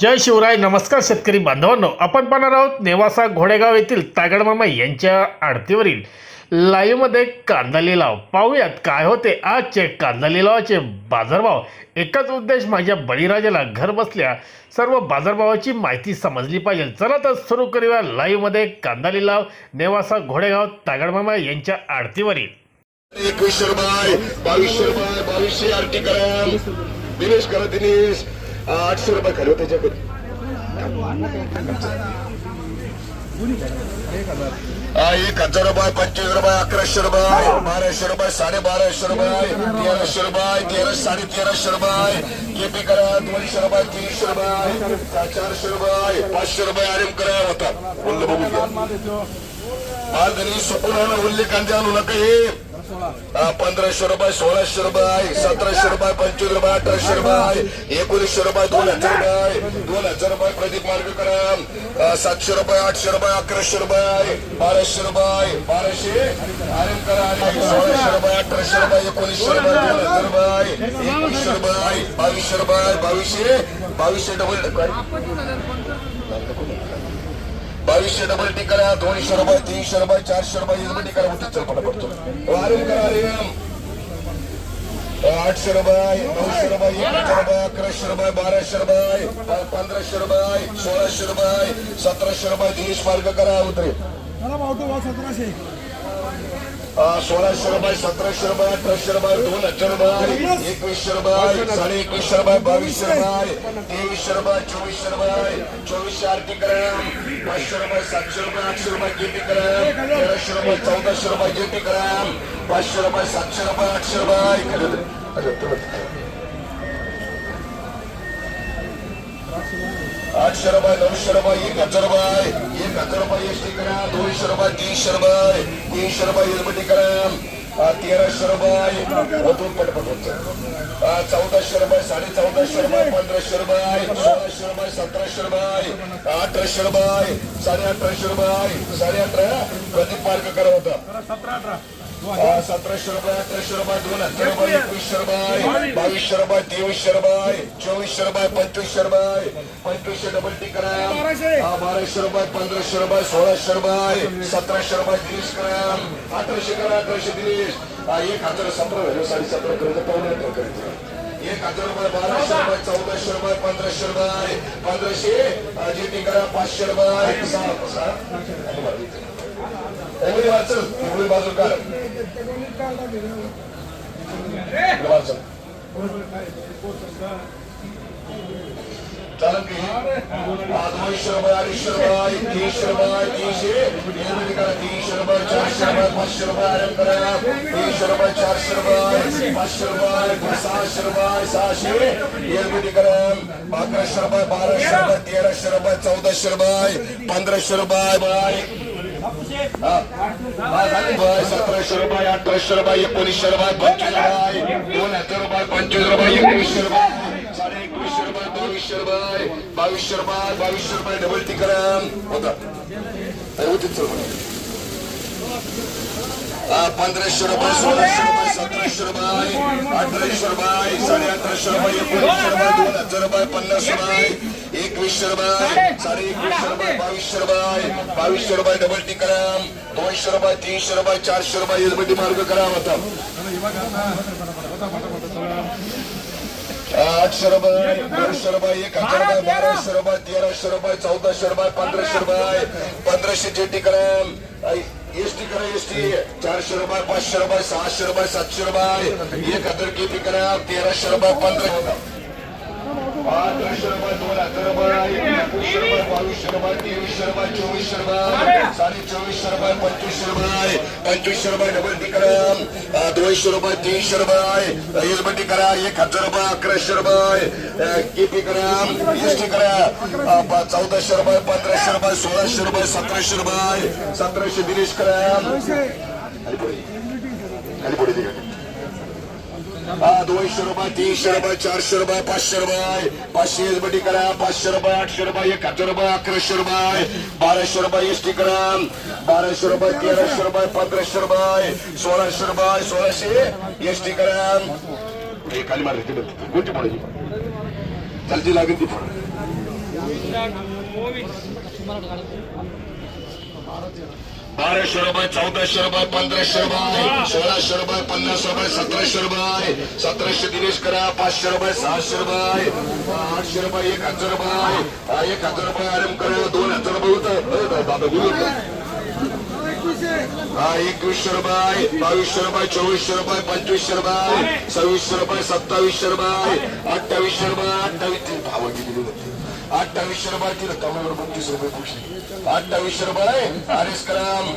जय शिवराय नमस्कार शेतकरी बांधवांनो. आपण पाहणार आहोत नेवासा घोडेगाव येथील तागडमामा यांच्या आडतीवरील लाईव्हमध्ये कांदा लिलाव. पाहूयात काय होते आजचे कांदा लिलावाचे बाजारभाव. एकच उद्देश माझ्या बळीराजाला घर बसल्या सर्व बाजारभावाची माहिती समजली पाहिजे. चला तर सुरू करूया लाईव्हमध्ये कांदा लिलाव नेवासा घोडेगाव तागडमामा यांच्या आडतीवरील. एकवीसशे रुपये बावीसशे रुपये बावीसशे आरटी करा. दिनेश करा दिनेश. आठशे रुपये खाली होते एक हजार रुपये पंचवीस रुपये अकराशे रुपये बाराशे रुपये साडे बाराशे रुपये तेराशे रुपये तेरा साडे तेराशे रुपये केपी करा दोनशे रुपये तीनशे रुपये चारशे रुपये पाचशे रुपये आरेम करा होता. बोललो बघू माल घरी सोपून आणा आणू नका हे. पंधराशे रुपये सोळाशे रुपये सतराशे रुपये पंचवीस रुपये अठराशे रुपये एकोणीसशे रुपये दोन हजार रुपये दोन हजार रुपये प्रदीप मार्गकरम. सातशे रुपये आठशे रुपये अकराशे रुपये बाराशे रुपये बाराशे. सोळाशे रुपये अठराशे रुपये एकोणीसशे रुपये दोन हजार रुपये एकोणीसशे रुपये बावीसशे रुपये बावीसशे बावीसशे डबल बावीसशे डबल टिकरा दोनशे रुपये तीनशे रुपये चारशे रुपये एसबी टिकरा होती चल पडतो. आर्यन करा आर्यन आठशे रुपये नऊशे रुपये एक रुपये अकराशे रुपये बाराशे रुपये पंधराशे रुपये सोळाशे रुपये सतराशे रुपये दिनेश मार्ग करा उतरे. मला सतराशे. सोळाशे रुपये सतराशे रुपये अठराशे रुपये दोन हजार रुपये एकवीसशे रुपये साडे एकवीसशे रुपये बावीसशे रुपये तेवीसशे रुपये चोवीसशे रुपये चोवीसशे आरती क्रम पाचशे रुपये सातशे रुपये आठशे रुपये जेटी क्रम तेराशे रुपये चौदाशे रुपये जेटी क्रम पाचशे रुपये सातशे रुपये आठशे रुपये. आठशे रुपये नऊशे रुपये एक हजार रुपये एक हजार रुपये एस टी करा दोनशे रुपये तीनशे रुपये तीनशे रुपये एलबीटी करा. आ, तेराशे रुपये वतून पटपट होतं. आ, चौदाशे रुपये साडे चौदाशे रुपये पंधराशे रुपये सोळाशे रुपये सतराशे रुपये अठराशे रुपये साडे अठराशे रुपये साडे अठरा. प्रदीप मार्ग करा होता. सतरा अठरा. सतराशे रुपये अठराशे रुपये दोन हजार रुपये एकवीसशे रुपये बावीसशे रुपये तेवीसशे रुपये चोवीसशे रुपये पंचवीसशे रुपये पंचवीसशे डबल टी करा बाराशे. हा, रुपये पंधराशे रुपये सोळाशे रुपये सतराशे रुपये तीस ग्राम अठराशे करा अठराशे तीस हा, एक हजार सतरा झाले साडे सतरा करायचं पावणे अठरा करायचं एक हजार रुपये बाराशे रुपये चौदाशे रुपये पंधराशे रुपये पंधराशे हा, जी टी करा पाचशे रुपये सहा सहा एवढी वाचल एवढी बाजू काढ वाचल चालेल की हा, दोनशे रुपये अडीचशे रुपये तीनशे रुपये तीनशे एवढी करा तीनशे रुपये चारशे रुपये पाचशे रुपये आराम करा तीनशे रुपये चारशे रुपये पाचशे रुपये सहाशे रुपये सहाशे एलबीटी करा अकराशे रुपये बाराशे रुपये तेराशे रुपये चौदाशे रुपये पंधराशे रुपये बाय सतराशे रुपये अठराशे रुपये एकोणीसशे रुपये पंचवीस रुपये दोन हजार रुपये पंचवीस रुपये एकवीसशे रुपये साडे एकवीसशे रुपये बावीसशे रुपये बावीसशे रुपये बावीसशे रुपये डबल टिकरम होता होते पंधराशे रुपये सोळाशे रुपये सतराशे रुपये अठराशे रुपये साडे अठराशे रुपये एकोणीसशे रुपये दोन हजार रुपये पन्नास रुपये एकवीसशे रुपये साडे. एकवीसशे रुपये बावीसशे रुपये बावीसशे रुपये डबल टी करा. दोनशे रुपये तीनशे रुपये चारशे रुपये एलबीटी मार्ग करा होता आठशे रुपये नऊशे रुपये एक हजार रुपये बाराशे रुपये तेराशे रुपये चौदाशे रुपये पंधराशे रुपये पंधराशे करा. एस टी करा एस टी. चारशे रुपये पाचशे रुपये सहाशे रुपये सातशे रुपये एक हजार केपी करा तेराशे रुपये पंधरा अठराशे रुपये दोन हजार रुपये एकवीसशे रुपये बावीसशे रुपये तेवीसशे रुपये चोवीसशे रुपये साडे चोवीसशे रुपये पंचवीसशे रुपये पंचवीस शर्मा डबल टी दोनशे रुपये तीनशे रुपये एस बी करा. एक हजार रुपये अकराशे रुपये केपी करा एस करा अं, प- चौदाशे रुपये पंधराशे रुपये सोळाशे रुपये सतराशे रुपये सतराशे दिनेश करा खाली पुढे. खाली पुढे दे. हा दोनशे रुपये तीनशे रुपये चारशे रुपये पाचशे रुपये पाचशे एसबीटी करा पाचशे रुपये आठशे रुपये एकाहत्तर रुपये अकराशे रुपये बाराशे रुपये एस टी करा बाराशे रुपये तेराशे रुपये पंधराशे रुपये सोळाशे रुपये सोळाशे एस टी करा हे खाली मारली कोणती पडायची चालती लागेल ती फळ बाराशे रुपये चौदाशे रुपये पंधराशे रुपये सोळाशे रुपये पन्नास रुपये सतराशे रुपये सतराशे दिनेश करा पाचशे रुपये सहाशे रुपये आठशे रुपये एक हजार रुपये हा, एक हजार रुपये आराम करा दोन हजार रुपये होत. हो, हो, बाबा बोलू हा एकवीसशे रुपये बावीसशे रुपये चोवीसशे रुपये पंचवीसशे रुपये सव्वीसशे रुपये सत्तावीसशे रुपये अठ्ठावीसशे रुपये अठ्ठावीस भाव किती अठ्ठावीसशे रुपये तिला कमावर पंचवीस रुपये पुढची अठ्ठावीसशे रुपये आर एस कराम